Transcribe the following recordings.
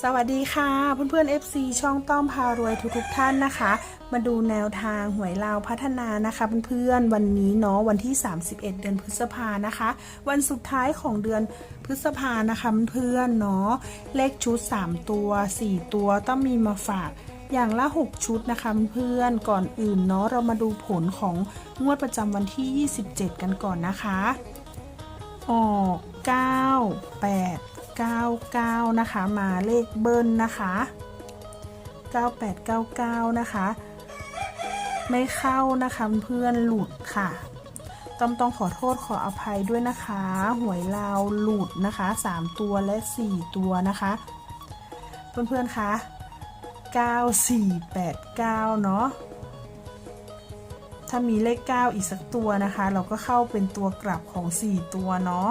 สวัสดีค่ะ เพื่อนๆ FC ช่องต้อมพารวยทุกๆท่านนะคะ มาดูแนวทางหวยลาวพัฒนานะคะเพื่อนๆวันนี้เนาะวันที่ 31 เดือนพฤษภานะคะ วันสุดท้ายของเดือนพฤษภานะคะเพื่อนเนาะเลขชุด 3 ตัว 4 ตัวต้องมีมาฝากอย่างละ 6 ชุดนะคะเพื่อนก่อนอื่นเนาะเรามาดูผลของงวดประจำวันที่ 27 กันก่อนนะคะออก9 8 9 9 นะคะ มาเลขเบิ้ลนะคะ 9899 นะคะ ไม่เข้านะคะเพื่อนหลุดค่ะ ต้องต้องขอโทษขออภัยด้วยนะคะ หวยลาวหลุดนะคะ 3 ตัวและ 4 ตัวนะคะ เพื่อนๆคะ9489 เนาะถ้ามีเลข 9 อีกสักตัวนะคะ เราก็เข้าเป็นตัวกลับของ 4 ตัวเนาะ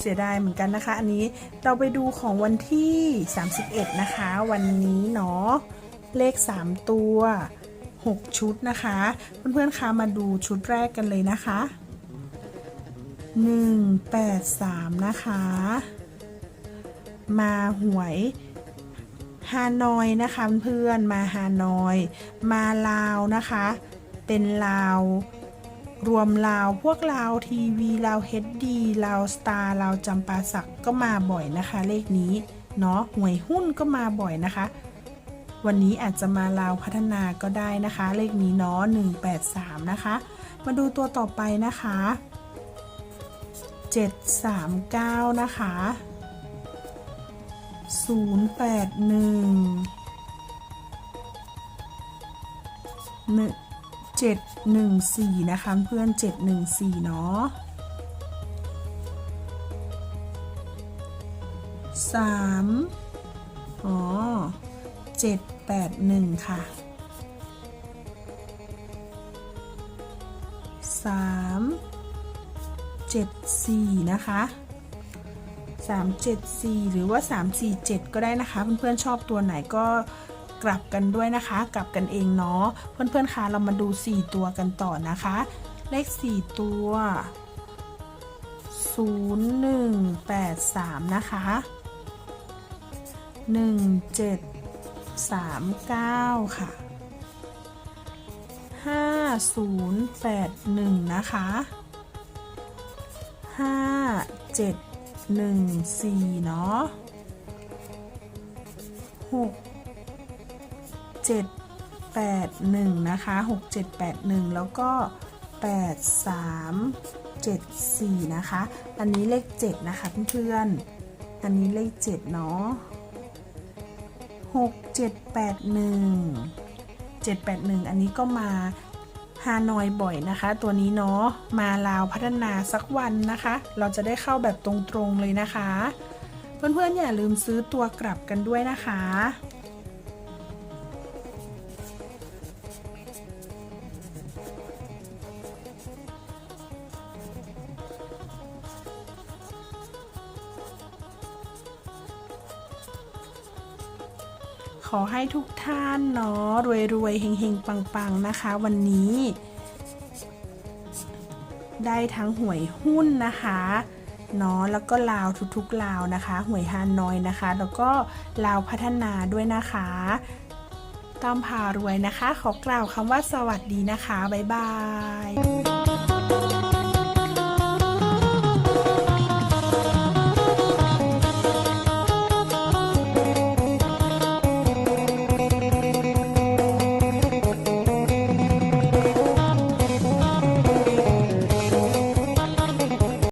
เสียดายเหมือนกันนะคะ อันนี้เราไปดูของวันที่ 31 นะคะ วันนี้เนาะเลข 3 ตัว 6 ชุดนะคะ เพื่อนๆคะมาดูชุดแรกกันเลยนะคะ 1 8 3 นะคะ มาหวยฮานอยนะคะเพื่อนมาฮานอย มาลาวนะคะ เป็นลาว รวมลาวพวกลาวทีวีลาวเฮดดีลาวสตาร์ลาวจำปาสักก็มาบ่อยนะคะ เลขนี้เนาะหวยหุ้นก็มาบ่อยนะคะ วันนี้อาจจะมาลาวพัฒนาก็ได้นะคะ เลขนี้เนาะ183 นะคะ มาดูตัวต่อไปนะคะ 739 นะคะ 081ห นึ่งเจ็ดหนึ่งสี่นะคะเพื่อนเจ็ดหนึ่งสี่เนาะสามอ๋อเจ็ดแปดหนึ่งค่ะสามเจ็ดสี่นะคะสามเจ็ดสี่หรือว่าสามสี่เจ็ดก็ได้นะคะ เพื่อนๆชอบตัวไหนก็ กลับกันด้วยนะคะ กลับกันเองเนาะเพื่อนๆคะเรามาดู 4 ตัวกันต่อนะคะ เลข 4 ตัว 0183 นะคะ 1739 ค่ะ 5081 นะคะ 5714 เนาะ6 781 นะคะ 6781 แล้วก็ 8374 นะคะ อันนี้เลข 7 นะคะเพื่อนๆ อันนี้เลข 7 เนาะ6781 781 อันนี้ก็มาฮานอยบ่อยนะคะ ตัวนี้เนาะมาลาวพัฒนาสักวันนะคะ เราจะได้เข้าแบบตรงๆเลยนะคะ เพื่อนๆอย่าลืมซื้อตัวกลับกันด้วยนะคะ ขอให้ทุกท่านเนาะรวยๆเฮงๆ ปังๆ นะคะ วันนี้ ได้ทั้งหวยหุ้นนะคะเนาะแล้วก็ลาวทุกๆลาวนะคะ หวยฮานอยนะคะ แล้วก็ลาวพัฒนาด้วยนะคะตามพารวยนะคะ ขอกล่าวคำว่าสวัสดีนะคะ บ๊ายบาย